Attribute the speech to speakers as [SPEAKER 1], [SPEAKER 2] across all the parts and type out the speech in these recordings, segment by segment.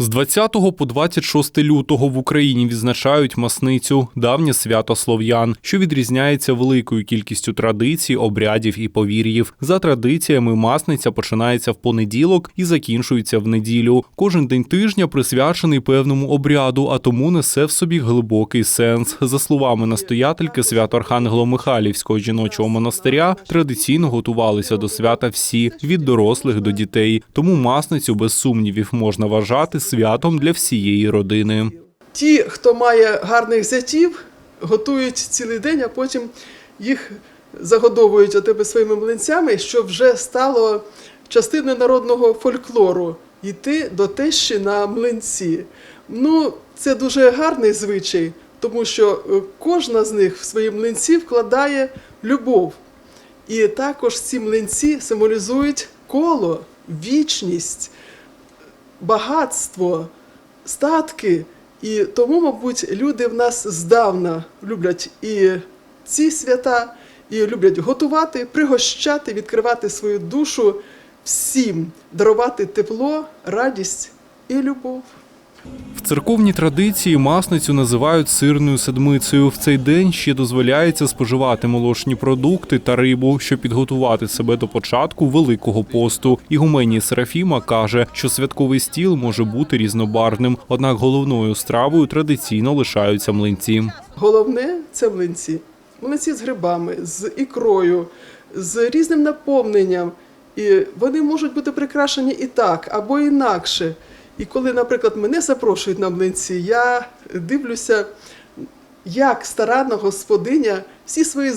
[SPEAKER 1] З 20 по 26 лютого в Україні відзначають масницю давнє свято слов'ян, що відрізняється великою кількістю традицій, обрядів і повір'їв. За традиціями, масниця починається в понеділок і закінчується в неділю. Кожен день тижня присвячений певному обряду, а тому несе в собі глибокий сенс. За словами настоятельки свято Архангело-Михайлівського жіночого монастиря, традиційно готувалися до свята всі від дорослих до дітей. Тому масницю без сумнівів можна вважати святом для всієї родини.
[SPEAKER 2] Ті, хто має гарних зятів, готують цілий день, а потім їх загодовують у тебе своїми млинцями, що вже стало частиною народного фольклору йти до тещі на млинці. Ну, це дуже гарний звичай, тому що е, кожна з них в свої млинці вкладає любов. І також ці млинці символізують коло, вічність, багатство, статки. І тому, мабуть, люди в нас здавна люблять і ці свята, і люблять готувати, пригощати, відкривати свою душу всім, дарувати тепло, радість і любов.
[SPEAKER 1] В церковній традиції масницю називають сирною седмицею. В цей день ще дозволяється споживати молочні продукти та рибу, щоб підготувати себе до початку Великого посту. Ігуменія Серафіма каже, що святковий стіл може бути різнобарвним, однак головною стравою традиційно лишаються млинці.
[SPEAKER 2] Головне це млинці. Млинці з грибами, з ікрою, з різним наповненням. І вони можуть бути прикрашені і так, або інакше. І коли, наприклад, мене запрошують на млинці, я дивлюся, як старанна господиня всі свої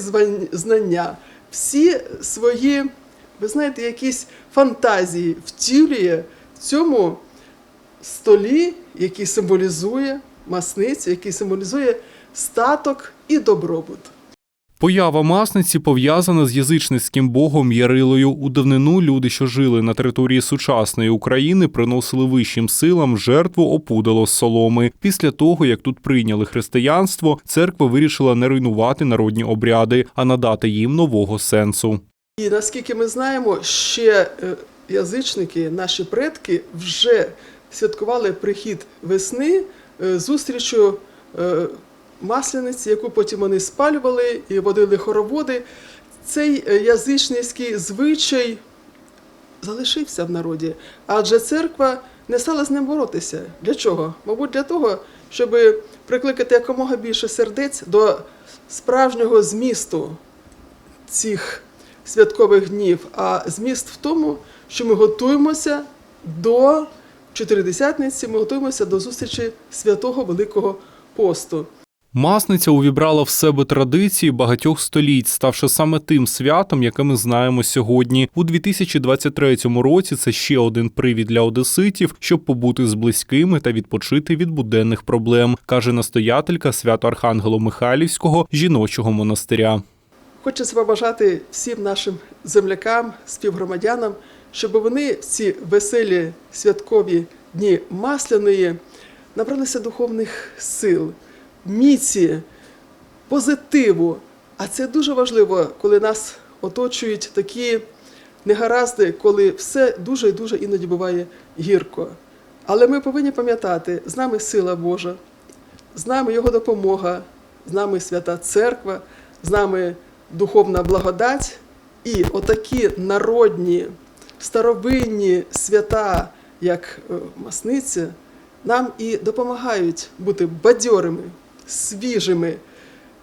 [SPEAKER 2] знання, всі свої, ви знаєте, якісь фантазії втілює в цьому столі, який символізує масницю, який символізує статок і добробут.
[SPEAKER 1] Поява масниці пов'язана з язичницьким богом Ярилою. У давнину люди, що жили на території сучасної України, приносили вищим силам жертву опудало з соломи. Після того, як тут прийняли християнство, церква вирішила не руйнувати народні обряди, а надати їм нового сенсу.
[SPEAKER 2] І наскільки ми знаємо, ще е, язичники, наші предки, вже святкували прихід весни е, зустрічю маслениці, яку потім вони спалювали і водили хороводи. Цей е, язичницький звичай залишився в народі, адже церква не стала з ним боротися. Для чого? Мабуть, для того, щоб прикликати якомога більше сердець до справжнього змісту цих святкових днів, а зміст в тому, що ми готуємося до Чотиридесятниці, ми готуємося до зустрічі святого Великого посту.
[SPEAKER 1] Масниця увібрала в себе традиції багатьох століть, ставши саме тим святом, яке ми знаємо сьогодні. У 2023 році це ще один привід для одеситів, щоб побути з близькими та відпочити від буденних проблем, каже настоятелька свято Архангело Михайлівського жіночого монастиря.
[SPEAKER 2] Хочеться побажати всім нашим землякам, співгромадянам, щоб вони в ці веселі святкові дні масляної набралися духовних сил, міці, позитиву. А це дуже важливо, коли нас оточують такі негаразди, коли все дуже і дуже іноді буває гірко. Але ми повинні пам'ятати, з нами сила Божа, з нами Його допомога, з нами свята церква, з нами духовна благодать. І отакі народні, старовинні свята, як е, Масниця, нам і допомагають бути бадьорими, свіжими,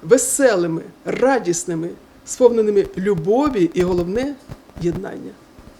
[SPEAKER 2] веселими, радісними, сповненими любові і головне єднання.